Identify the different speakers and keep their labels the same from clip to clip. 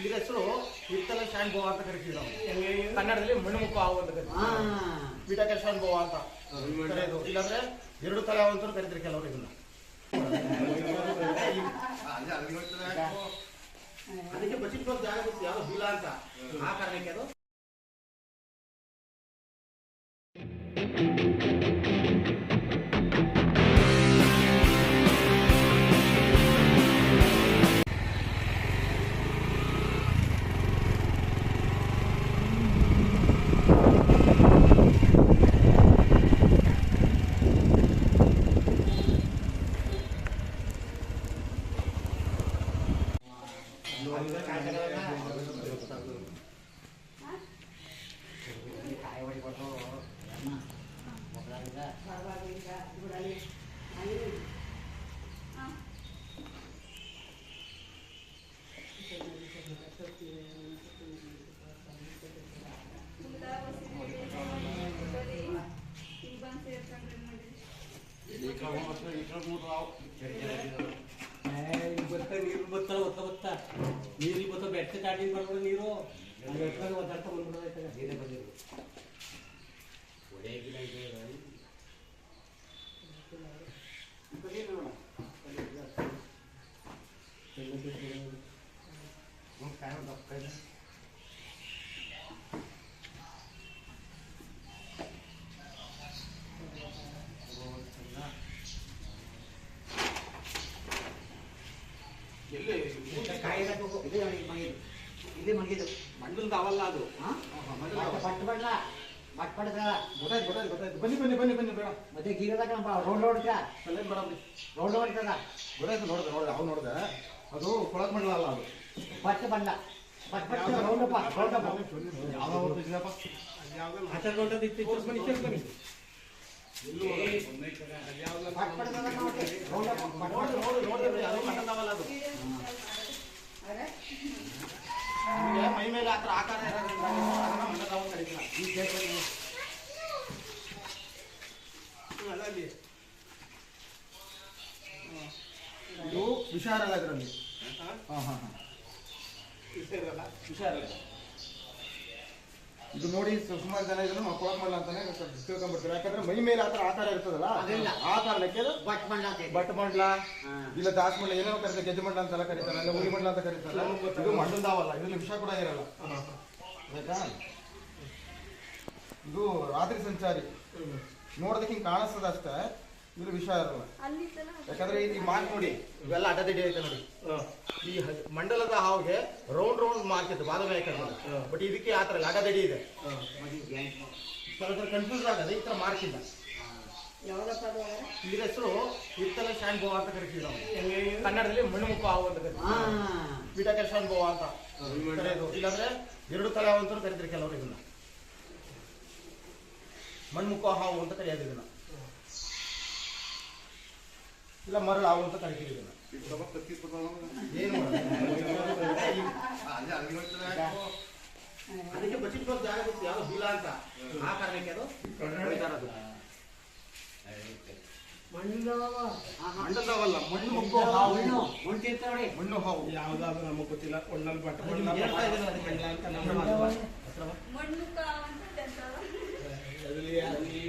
Speaker 1: ಇದ್ರ ಹೆಸರು ವಿಠಲ ಶಾಂಭವ ಅಂತ ಕರಿತೀವಿ ನಾವು. ಕನ್ನಡದಲ್ಲಿ ಮಣ್ಣುಮುಖ ಹಾವು ಅಂತ ಕರಿತೀವಿ. ವಿಠಲ ಶಾನ್ ಬೋವ ಅಂತ ಕರೆಯೋದು. ಇಲ್ಲಾಂದ್ರೆ ಎರಡು ತಲೆ ಹಾವು ಅಂತ ಕರಿತಾರೆ ಕೆಲವರು ಇದನ್ನ. ಅದಕ್ಕೆ ಬಚ್ಚಿಟ್ಕೋ ಜಾಗ ಗೊತ್ತು ಯಾವ್ದು ಬೀಳ ಅಂತ. ಆ ಕಾರಣಕ್ಕೆ ಅದು
Speaker 2: ಬತ್ತ ಬೆಟ್ಟ ಚಾಟಿ ಮಾಡ್ಬಿಡ ನೀರು ಅಲ್ಲಿ ಎತ್ಕೊಂಡು ಒದ್ದಾಡ್ತಾ ಬಂದ್ಬಿಡೋದೈತೆ ನೀರೇ ಬಂದಿರು ಒಡೆಯಾಗಿಲ್ಲ ಇದೆ
Speaker 1: ಮಂಡಲದ ಅವಲ್ಲ ಅದು.
Speaker 3: ಪಟ್ಟು ಬಣ್ಣ ಬಟ್ ಪಡ್ದ
Speaker 1: ಗೊತ್ತಾಯ್ತು ಗೊತ್ತಾಯ್ತು ಗೊತ್ತಾಯ್ತು. ಬನ್ನಿ ಬನ್ನಿ ಬನ್ನಿ ಬನ್ನಿ ಬೇಡ.
Speaker 3: ಮತ್ತೆ ಗೀರದಾಗ ರೋಡ್ ನೋಡ್ಕ
Speaker 1: ಅಲ್ಲೇನ್ ಬೇಡ ಬಿಡಿ.
Speaker 3: ರೋಡ್ ನೋಡ್ತದ
Speaker 1: ಗೊತ್ತಾಯ್ತು ನೋಡ್ದ ನೋಡ್ದೆ ಅವ್ನು ನೋಡ್ದ. ಅದು ಕೊಳಕ್ ಮಂಡಲ ಅಲ್ಲ ಅದು.
Speaker 3: ಪಟ್ಟು ಪಟ್ಟು ರೌಂಡಪ್ಪ ರೌಂಡಪ್ಪ
Speaker 1: ಯಾವ್ದಾವ ಇದೆಯಪ್ಪ.
Speaker 2: ಆಚಾರ ಹೊಂಟದಿತ್ತು ಬನ್ನಿ ಚೆಕ್ ಬನ್ನಿ.
Speaker 3: ರೌಂಡಪ್ಪ
Speaker 1: ಅದು ಅದು. ಮೇಲೆ ಆ ಥರ ಆಕಾರ ಇರೋದ್ರಿಂದ ನೀವು ಅದನ್ನ ಮಂಡಲದವ ಅಂತ ಕರೀತೀರ ಈ ಕ್ಷೇತ್ರದಲ್ಲಿ ಇದು ವಿಷ ಇರಲ್ಲ ಇದರಲ್ಲಿ ಹಾಂ ಹಾಂ ಹಾಂ ವಿಷ ಇರಲ್ಲ ಇದು ನೋಡಿ ಸುಮಾರು ಜನ ಇದ್ರು ಮಕ್ಕಳ ಮಾಡಲ್ಲ ಅಂತಾನೆ ತಿಳ್ಕೊಂಡ್ಬಿಡ್ತಾರೆ ಯಾಕಂದ್ರೆ ಮೈ ಮೇಲೆ ಆತರ ಆಕಾರ ಇರ್ತದಲ್ಲ?
Speaker 3: ಅದಿಲ್ಲ.
Speaker 1: ಆ ಕಾರಣಕ್ಕೆ
Speaker 3: ಬಟ್
Speaker 1: ಮಂಡ್ಲ.
Speaker 3: ಬಟ್
Speaker 1: ಇಲ್ಲ ದಾಸ್ ಮಂಡ್ಲ ಏನೋ ಕರೀತಾರೆ ಗೆಜ್ಜೆ ಮಂಡ್ಲ ಅಂತೆಲ್ಲ ಕರೀತಾರೆ. ಇಲ್ಲ ಮಂಡ್ಲ ಮಂಡಲ ಅಂತ ಕರೀತಾರೆ. ಇದು ಮಂಡಲ್ದಾವಲ್ಲ ಇದರಲ್ಲಿ ವಿಷ ಕೂಡ ಇರಲ್ಲ. ಆಯ್ತಾ? ಇದು ರಾತ್ರಿ ಸಂಚಾರಿ. ನೋಡೋದಕ್ಕೆ ಹಿಂಗೆ ಕಾಣಿಸ್ತದ ಅಷ್ಟೇ. ಇದು ವಿಷಯ ಇರಲ್ಲ. ಯಾಕಂದ್ರೆ ಈ ಮಾರ್ಕ್ ನೋಡಿ ಇವೆಲ್ಲ ಅಡ್ಡದಿಡ್ಡಿ ಐತೆ ನೋಡಿ. ಈ ಮಂಡಲದ ಹಾವಿಗೆ ರೌಂಡ್ ರೌಂಡ್ ಮಾರ್ಕ್ ಇತ್ತು ಬಾದಾಮಿ ಹಾಕಿದ್ರೆ ಬಟ್ ಇದಕ್ಕೆ ಆ ಥರ ಇದೆ. ಕನ್ಫ್ಯೂಸ್ ಆಗದೆ ಈ ಥರ ಮಾರ್ಕ್ ಇಲ್ಲ. ಇದ್ರ ಹೆಸರು ಇತ್ತಲ ಶಾನ್ ಬೋವ ಅಂತ ಕರಿತೀವಿ ನಾವು. ಕನ್ನಡದಲ್ಲಿ ಮಣ್ಣುಮುಖ ಹಾವು ಅಂತ ಕರಿತೀವಿ. ಪೀಠಕ ಬೋವ ಅಂತ. ಇಲ್ಲಾಂದ್ರೆ ಎರಡು ತಲೆ ಹಾವು ಅಂತ ಕರಿತಾರೆ ಕೆಲವರು ಇದನ್ನ. ಮಣ್ಮುಖ ಹಾವು ಅಂತ ಕರೆಯೋದು ಇದನ್ನ. ಇಲ್ಲ ಮರಳು ಹಾವು ಅಂತ ಕರಿತೀವಿ ಇದನ್ನ ಏನು ಜಾಗ ಗೊತ್ತು ಯಾವ್ದು ಅಂತ. ಆ ಕಾರಣಕ್ಕೆ ಅದು ಮಣ್ಣು
Speaker 3: ಮಣ್ಣು ಮಣ್ಣು ತೀರ್ಥ ನೋಡಿ.
Speaker 1: ಮಣ್ಣು ಹಾವು.
Speaker 2: ಯಾವ್ದಾದ್ರು ನಮಗೆ ಗೊತ್ತಿಲ್ಲ ಒಣ್ಣಲ್ಲಿ ಬಟ್ಟ ಮಣ್ಣು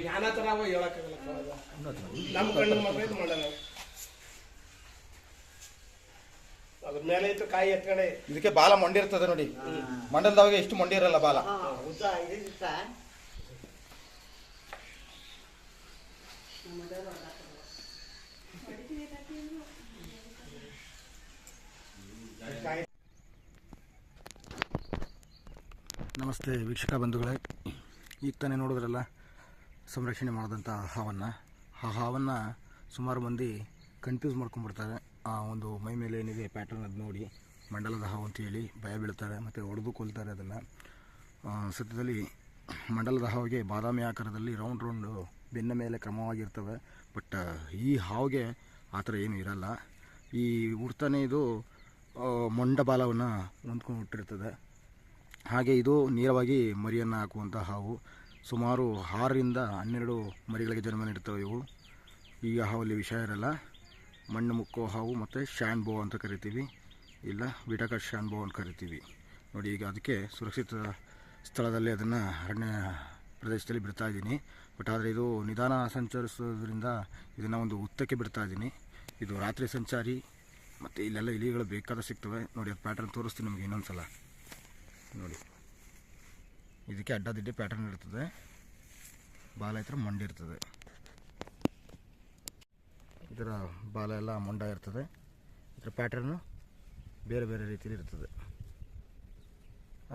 Speaker 2: ಯಾನ ತರ ಹೇಳಕ್ಕಾಗಲ್ಲ. ನಮ್ಮ ಕಣ್ಣು ಮಕ್ಕಳು ಇದು ಮಾಡಲ್ಲ ಅದ್ರ ಮೇಲೆ ಇತ್ತು ಕಾಯಿ ಎತ್ಕಡೆ.
Speaker 1: ಇದಕ್ಕೆ ಬಾಲ ಮೊಂಡಿರ್ತದೆ ನೋಡಿ. ಮಂಡಲದವಾಗ ಎಷ್ಟು ಮೊಂಡಿ ಇರಲ್ಲ ಬಾಲ.
Speaker 4: ನಮಸ್ತೆ ವೀಕ್ಷಕ ಬಂಧುಗಳೇ. ಈಗ ತಾನೇ ನೋಡಿದ್ರಲ್ಲ ಸಂರಕ್ಷಣೆ ಮಾಡಿದಂಥ ಹಾವನ್ನು. ಆ ಹಾವನ್ನು ಸುಮಾರು ಮಂದಿ ಕನ್ಫ್ಯೂಸ್ ಮಾಡ್ಕೊಂಡ್ಬಿಡ್ತಾರೆ. ಆ ಒಂದು ಮೈ ಮೇಲೆ ಏನಿದೆ ಪ್ಯಾಟರ್ನ್ ಅದು ನೋಡಿ, ಮಂಡಲದ ಹಾವು ಅಂತೇಳಿ ಭಯ ಬೀಳ್ತಾರೆ, ಮತ್ತು ಹೊಡೆದು ಕೊಲ್ತಾರೆ ಅದನ್ನು. ಸದ್ಯದಲ್ಲಿ ಮಂಡಲದ ಹಾವಿಗೆ ಬಾದಾಮಿ ಆಕಾರದಲ್ಲಿ ರೌಂಡ್ ರೌಂಡು ಬೆನ್ನ ಮೇಲೆ ಕ್ರಮವಾಗಿರ್ತವೆ ಬಟ್ ಈ ಹಾವಿಗೆ ಆ ಥರ ಏನೂ ಇರಲ್ಲ. ಈ ಹುಡ್ತಾನೆ ಇದು ಮೊಂಡಬಾಲವನ್ನು ಮೊಂಡ ಬಾಲವನ್ನು ಹೊಂದ್ಕೊಂಡು ಹುಟ್ಟಿರ್ತದೆ ಹಾಗೆ ಇದು ನೇರವಾಗಿ ಮರಿಯನ್ನು ಹಾಕುವಂಥ ಹಾವು. ಸುಮಾರು ಆರರಿಂದ ಹನ್ನೆರಡು ಮರಿಗಳಿಗೆ ಜನ್ಮ ನೀಡ್ತವೆ ಇವು. ಈ ಹಾವಲ್ಲಿ ವಿಷಯ ಇರಲ್ಲ. ಮಣ್ಣು ಮುಕ್ಕೋ ಹಾವು ಮತ್ತು ಶಾನ್ ಬೋ ಅಂತ ಕರಿತೀವಿ. ಇಲ್ಲ ಬಿಡಕ ಶಾನ್ ಬೋ ಅಂತ ಕರಿತೀವಿ. ನೋಡಿ ಈಗ ಅದಕ್ಕೆ ಸುರಕ್ಷಿತ ಸ್ಥಳದಲ್ಲಿ ಅದನ್ನು ಅರಣ್ಯ ಪ್ರದೇಶದಲ್ಲಿ ಬಿಡ್ತಾ ಇದ್ದೀನಿ. ಬಟ್ ಆದರೆ ಇದು ನಿಧಾನ ಸಂಚರಿಸೋದ್ರಿಂದ ಇದನ್ನು ಒಂದು ಉತ್ತಕ್ಕೆ ಬಿಡ್ತಾ ಇದ್ದೀನಿ. ಇದು ರಾತ್ರಿ ಸಂಚಾರಿ ಮತ್ತು ಇಲ್ಲೆಲ್ಲ ಇಲಿಗಳು ಬೇಕಾದ ಸಿಗ್ತವೆ. ನೋಡಿ ಅದು ಪ್ಯಾಟರ್ನ್ ತೋರಿಸ್ತೀನಿ ನಿಮಗೆ ಇನ್ನೊಂದು ಸಲ ನೋಡಿ. ಇದಕ್ಕೆ ಅಡ್ಡದಿಡ್ಡಿ ಪ್ಯಾಟರ್ನ್ ಇರ್ತದೆ. ಬಾಲ ಹತ್ರ ಮೊಂಡ ಇರ್ತದೆ. ಇದರ ಬಾಲ ಎಲ್ಲ ಮೊಂಡ ಇರ್ತದೆ. ಇದರ ಪ್ಯಾಟರ್ನು ಬೇರೆ ಬೇರೆ ರೀತಿಯಲ್ಲಿ ಇರ್ತದೆ.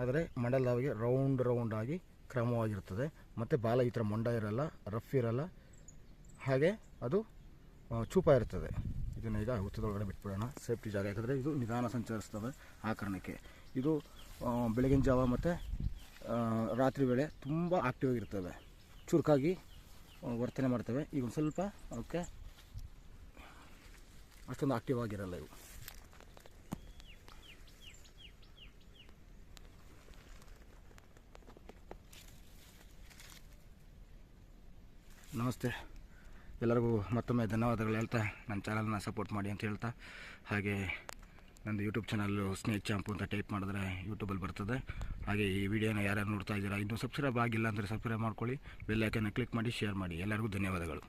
Speaker 4: ಆದರೆ ಮಂಡಲ ಹಾವಿಗೆ ರೌಂಡ್ ರೌಂಡ್ ಆಗಿ ಕ್ರಮವಾಗಿರ್ತದೆ. ಮತ್ತು ಬಾಲ ಈ ಥರ ಮೊಂಡ ಇರಲ್ಲ ರಫ್ ಇರಲ್ಲ. ಹಾಗೆ ಅದು ಚೂಪ ಇರ್ತದೆ. ಇದನ್ನು ಈಗ ಹುತ್ತದೊಳಗಡೆ ಬಿಟ್ಬಿಡೋಣ. ಸೇಫ್ಟಿ ಜಾಗ. ಯಾಕಂದರೆ ಇದು ನಿಧಾನ ಸಂಚರಿಸ್ತವೆ ಆ ಕಾರಣಕ್ಕೆ. ಇದು ಬೆಳಗಿನ ಜಾವ ಮತ್ತು ರಾತ್ರಿ ವೇಳೆ ತುಂಬ ಆಕ್ಟಿವ್ ಆಗಿರ್ತವೆ ಚುರುಕಾಗಿ ವರ್ತನೆ ಮಾಡ್ತವೆ. ಈಗ ಒಂದು ಸ್ವಲ್ಪ ಅವಕ್ಕೆ ಅಷ್ಟೊಂದು ಆಕ್ಟಿವ್ ಆಗಿರಲ್ಲ ಇವು. ನಮಸ್ತೆ. ಎಲ್ಲರಿಗೂ ಮತ್ತೊಮ್ಮೆ ಧನ್ಯವಾದಗಳು ಹೇಳ್ತಾ, ನನ್ನ ಚಾನಲ್ನ ಸಪೋರ್ಟ್ ಮಾಡಿ ಅಂತ ಹೇಳ್ತಾ. ಹಾಗೆ ನಂದು ಯೂಟ್ಯೂಬ್ ಚಾನಲ್ಲು ಸ್ನೇಕ್ ಚಾಂಪು ಅಂತ ಟೈಪ್ ಮಾಡಿದ್ರೆ ಯೂಟ್ಯೂಬಲ್ಲಿ ಬರ್ತದೆ. ಹಾಗೆ ಈ ವಿಡಿಯೋನ ಯಾರ್ಯಾರು ನೋಡ್ತಾ ಇದ್ದೀರಾ, ಇನ್ನೂ ಸಬ್ಸ್ಕ್ರೈಬ್ ಆಗಿಲ್ಲ ಅಂದರೆ ಸಬ್ಸ್ಕ್ರೈಬ್ ಮಾಡ್ಕೊಳ್ಳಿ ಬೆಲ್ ಐಕನ್ನ ಕ್ಲಿಕ್ ಮಾಡಿ ಶೇರ್ ಮಾಡಿ. ಎಲ್ಲರಿಗೂ ಧನ್ಯವಾದಗಳು.